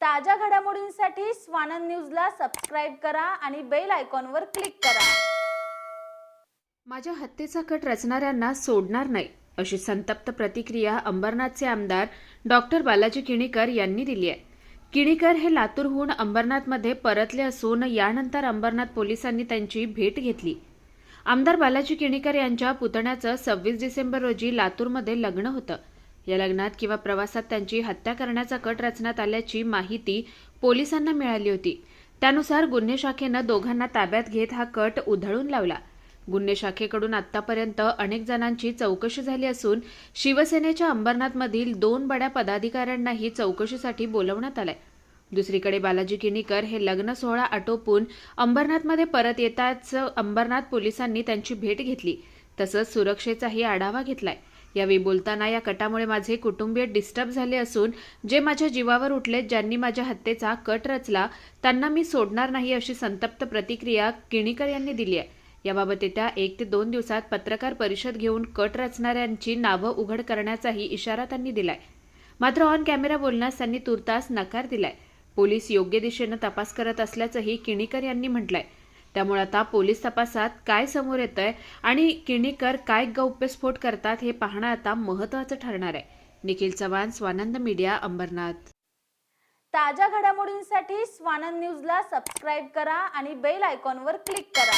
ताज्या घडामोडींसाठी स्वानंद न्यूजला सबस्क्राईब करा आणि बेल आयकॉनवर क्लिक करा. माझ्या हत्येचा कट रचणाऱ्यांना सोडणार नाही अशी संतप्त प्रतिक्रिया अंबरनाथचे आमदार डॉक्टर बालाजी किणीकर यांनी दिली आहे. किणीकर हे लातूरहून अंबरनाथमध्ये परतले असून यानंतर अंबरनाथ पोलिसांनी त्यांची भेट घेतली. आमदार बालाजी किणीकर यांच्या पुतण्याचं सव्वीस डिसेंबर रोजी लातूरमध्ये लग्न होतं. या लग्नात किंवा प्रवासात त्यांची हत्या करण्याचा कट रचण्यात आल्याची माहिती पोलिसांना मिळाली होती. त्यानुसार गुन्हे शाखेनं दोघांना ताब्यात घेत हा कट उधळून लावला. गुन्हे शाखेकडून आतापर्यंत अनेक जणांची चौकशी झाली असून शिवसेनेच्या अंबरनाथमधील दोन बड्या पदाधिकाऱ्यांनाही चौकशीसाठी बोलवण्यात आलंय. दुसरीकडे बालाजी किणीकर हे लग्न सोहळा आटोपून अंबरनाथमध्ये परत येताच अंबरनाथ पोलिसांनी त्यांची भेट घेतली. तसंच सुरक्षेचाही आढावा घेतलाय. यावेळी बोलताना या कटामुळे माझे कुटुंबीय डिस्टर्ब झाले असून जे माझ्या जीवावर उठले ज्यांनी माझ्या हत्येचा कट रचला त्यांना मी सोडणार नाही अशी संतप्त प्रतिक्रिया किणीकर यांनी दिली आहे. याबाबत येत्या एक ते दोन दिवसात पत्रकार परिषद घेऊन कट रचणाऱ्यांची नावं उघड करण्याचाही इशारा त्यांनी दिलाय. मात्र ऑन कॅमेरा बोलण्यास त्यांनी तुर्तास नकार दिलाय. पोलीस योग्य दिशेनं तपास करत असल्याचंही किणीकर यांनी म्हटलंय. त्यामुळे आता पोलीस तपासात काय समोर येतंय आणि किणीकर काय गौप्यस्फोट करतात हे पाहणं आता महत्त्वाचं ठरणार आहे. निखिल चव्हाण स्वानंद मीडिया अंबरनाथ. ताज्या घडामोडींसाठी स्वानंद न्यूजला सबस्क्राईब करा आणि बेल आयकॉनवर क्लिक करा.